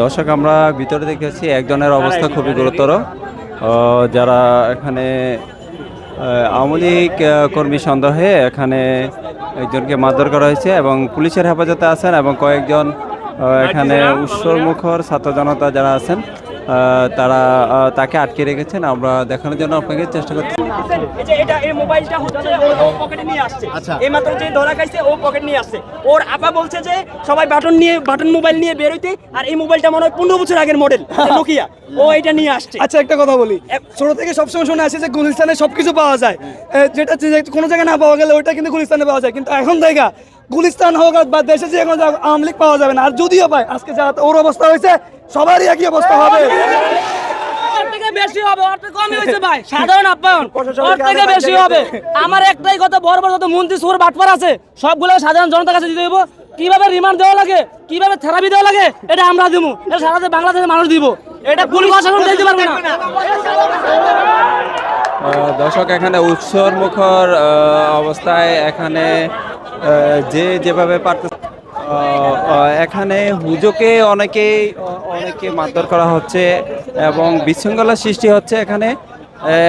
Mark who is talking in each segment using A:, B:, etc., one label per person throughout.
A: দর্শক, আমরা ভিতরে দেখেছি একজনের অবস্থা খুবই গুরুতর। যারা এখানে আওয়ামী কর্মী সন্দেহে এখানে একজনকে মারধর করা হয়েছে এবং পুলিশের হেফাজতে আছেন এবং কয়েকজন এখানে উৎসর্মুখর ছাত্র জনতা যারা আছেন তারা তাকে আটকে রেখেছেন। আমরা দেখানোর জন্য আপনাকে চেষ্টা করছি।
B: যে এটা এই মোবাইলটা হচ্ছে ও- ও পকেটে নিয়ে আসছে।
C: আচ্ছা।
B: এই মাত্র যে ধরা খাইছে ও পকেট নিয়ে আসছে। ওর আপা বলছে যে সবাই বাটন নিয়ে বাটন মোবাইল নিয়ে আর এই মোবাইলটা মনে হয় পনেরো বছর আগের মডেল নোকিয়া ও এটা নিয়ে আসছে।
D: আচ্ছা একটা কথা বলি। ছোট থেকে সবসময় শুনে আসি যে গুলিস্তানে সবকিছু পাওয়া যায়। যেটা কোনো জায়গায় না পাওয়া গেলে ওইটা কিন্তু গুলিস্তানে পাওয়া যায়। কিন্তু এখন দেখা গুলিস্তান হোক বা দেশে যে কোনো জায়গায় আওয়ামী লীগ পাওয়া যাবে না। আর যদিও পায় আজকে যা ওর অবস্থা হয়েছে সবারই একই অবস্থা হবে।
E: ওর থেকে বেশি হবে ওর থেকে কমই হয়েছে ভাই। সাধারণ আপ্যায়ন ওর থেকে বেশি হবে। আমার একটাই কথা বড় বড় যত মন্ত্রী সুর বাটপার আছে সবগুলো সাধারণ জনতার কাছে দিতে দেবো কীভাবে রিমান্ড দেওয়া লাগে? কীভাবে থেরাপি দেওয়া লাগে? এটা আমরা দিব এটা সারা বাংলাদেশের মানুষ দিব। এটা পুলিশ প্রশাসন দিতে পারবে না।
A: দর্শক এখানে উৎসর মুখর আহ, অবস্থায় এখানে আহ, যে যেভাবে পারতে এখানে হুজোকে অনেকেই অনেকে মারধর করা হচ্ছে এবং বিশৃঙ্খলা সৃষ্টি হচ্ছে এখানে।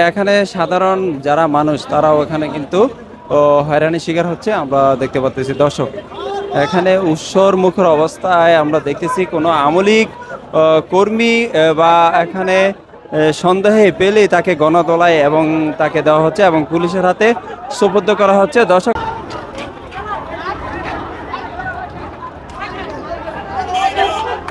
A: এখানে সাধারণ যারা মানুষ, তারাও এখানে কিন্তু হয়রানির শিকার হচ্ছে, আমরা দেখতে পাচ্ছি দর্শক, এখানে উৎসর মুখর অবস্থায় আমরা দেখতেছি কোনো আমলিক কর্মী বা এখানে সন্দেহে পেলে তাকে গণদোলায় এবং তাকে দেওয়া হচ্ছে এবং পুলিশের হাতে সুপর্দ করা হচ্ছে। দর্শক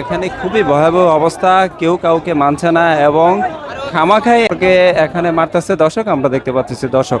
A: এখানে খুবই ভয়াবহ অবস্থা, কেউ কাউকে মানছে না এবং খামাখাই এখানে মারতেছে। দর্শক, আমরা দেখতে পাচ্ছি, দর্শক।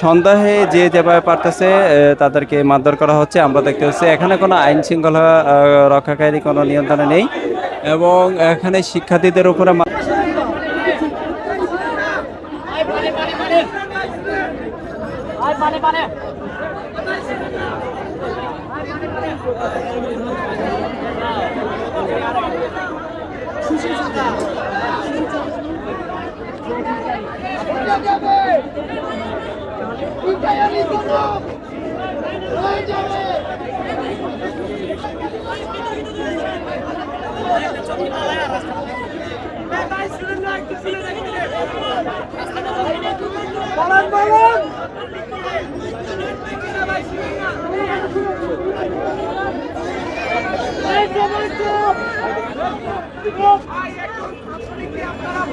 E: সন্দেহে যে যেভাবে পারতেছে তাদেরকে মারধর করা হচ্ছে। আমরা দেখতে পাচ্ছি, এখানে কোনো আইন শৃঙ্খলা রক্ষাকারী কোনো নিয়ন্ত্রণে নেই এবং এখানে শিক্ষার্থীদের উপরে পালান পালান আপনারা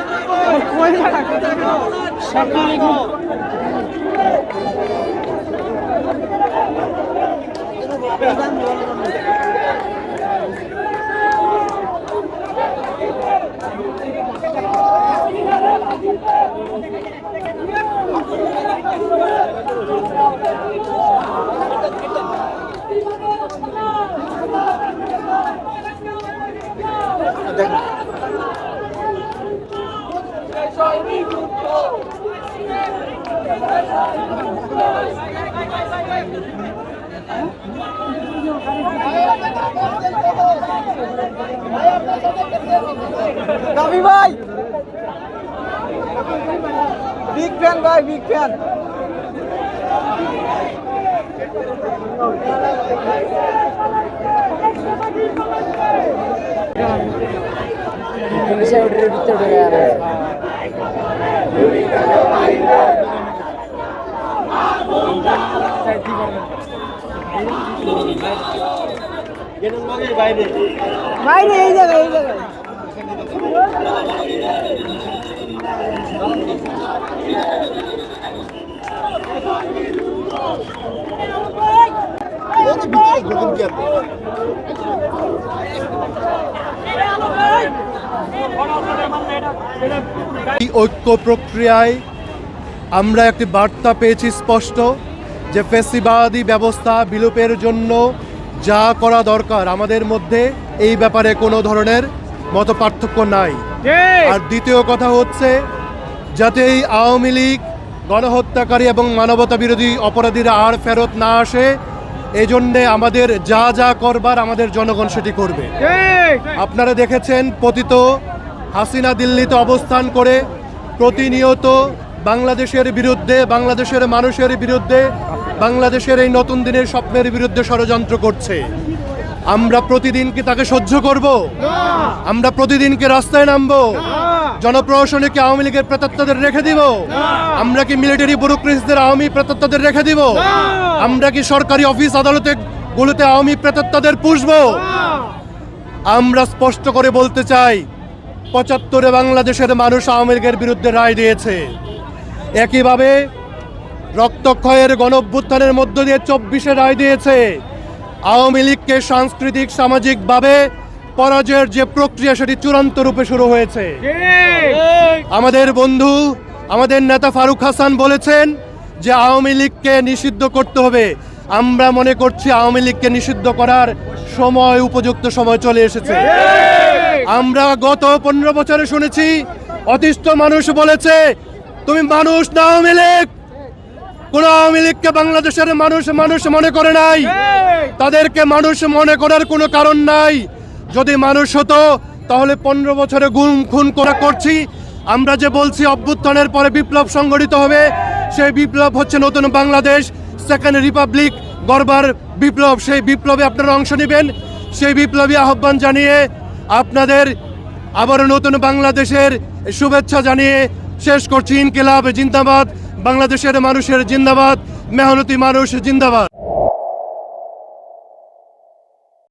F: যাবে
D: রবি ভাই। বিগ ফ্যান ভাই বিগ ফ্যান বাইরে এই জায়গায়।
C: এই ঐক্য প্রক্রিয়ায় আমরা একটি বার্তা পেয়েছি স্পষ্ট। যে ফেসিবাদী ব্যবস্থা বিলোপের জন্য যা করা দরকার আমাদের মধ্যে এই ব্যাপারে কোনো ধরনের মত পার্থক্য নাই আর দ্বিতীয় কথা হচ্ছে যাতে এই আওয়ামী লীগ গণহত্যাকারী এবং মানবতা বিরোধী অপরাধীরা আর ফেরত না আসে এই জন্যে আমাদের যা যা করবার আমাদের জনগণ সেটি করবে। আপনারা দেখেছেন পতিত হাসিনা দিল্লিতে অবস্থান করে প্রতিনিয়ত বাংলাদেশের বিরুদ্ধে বাংলাদেশের মানুষের বিরুদ্ধে বাংলাদেশের এই নতুন দিনের স্বপ্নের বিরুদ্ধে ষড়যন্ত্র করছে। আমরা প্রতিদিন কি তাকে সহ্য করব? আমরা প্রতিদিন কি রাস্তায় নামবো? জনপ্রশাসনে কি আওয়ামী লীগের প্রেতাত্মাদের রেখে দিব? আমরা কি মিলিটারি ব্যুরোক্রেসিদের আওয়ামী প্রেতাত্মাদের রেখে দিব? আমরা কি সরকারি অফিস আদালতে গুলোতে আওয়ামী প্রেতাত্মাদের পুষবো? আমরা স্পষ্ট করে বলতে চাই, পঁচাত্তরে বাংলাদেশের মানুষ আওয়ামী লীগের বিরুদ্ধে রায় দিয়েছে। একইভাবে রক্তক্ষয়ের গণভ্যুত্থানের মধ্য দিয়ে চব্বিশে রায় দিয়েছে। আওয়ামী লীগকে সাংস্কৃতিক, সামাজিকভাবে পরাজয়ের যে প্রক্রিয়া, সেটি চূড়ান্ত রূপে শুরু হয়েছে। আমাদের বন্ধু, আমাদের নেতা ফারুক হাসান বলেছেন যে আওয়ামী লীগকে নিষিদ্ধ করতে হবে। আমরা মনে করছি আওয়ামী লীগকে নিষিদ্ধ করার সময়, উপযুক্ত সময় চলে এসেছে। আমরা গত পনেরো বছরে শুনেছি, অতিষ্ঠ মানুষ বলেছে, তুমি মানুষ না আওয়ামী লীগ? কোন আওয়ামী লীগকে বাংলাদেশের মানুষ মানুষ মনে করে নাই। তাদেরকে মানুষ মনে করার কোনো কারণ নাই। যদি মানুষ হতো তাহলে পনেরো বছরে গুম খুন করা করছি। আমরা যে বলছি অভ্যুত্থানের পরে বিপ্লব সংগঠিত হবে। সেই বিপ্লব হচ্ছে নতুন বাংলাদেশ সেকেন্ড রিপাবলিক গড়বার বিপ্লব। সেই বিপ্লবে আপনারা অংশ নেবেন। সেই বিপ্লবী আহ্বান জানিয়ে আপনাদের আবারও নতুন বাংলাদেশের শুভেচ্ছা জানিয়ে শেষ করছি। ইনকিলাব জিন্দাবাদ। বাংলাদেশের মানুষের জিন্দাবাদ মেহনতি মানুষ জিন্দাবাদ।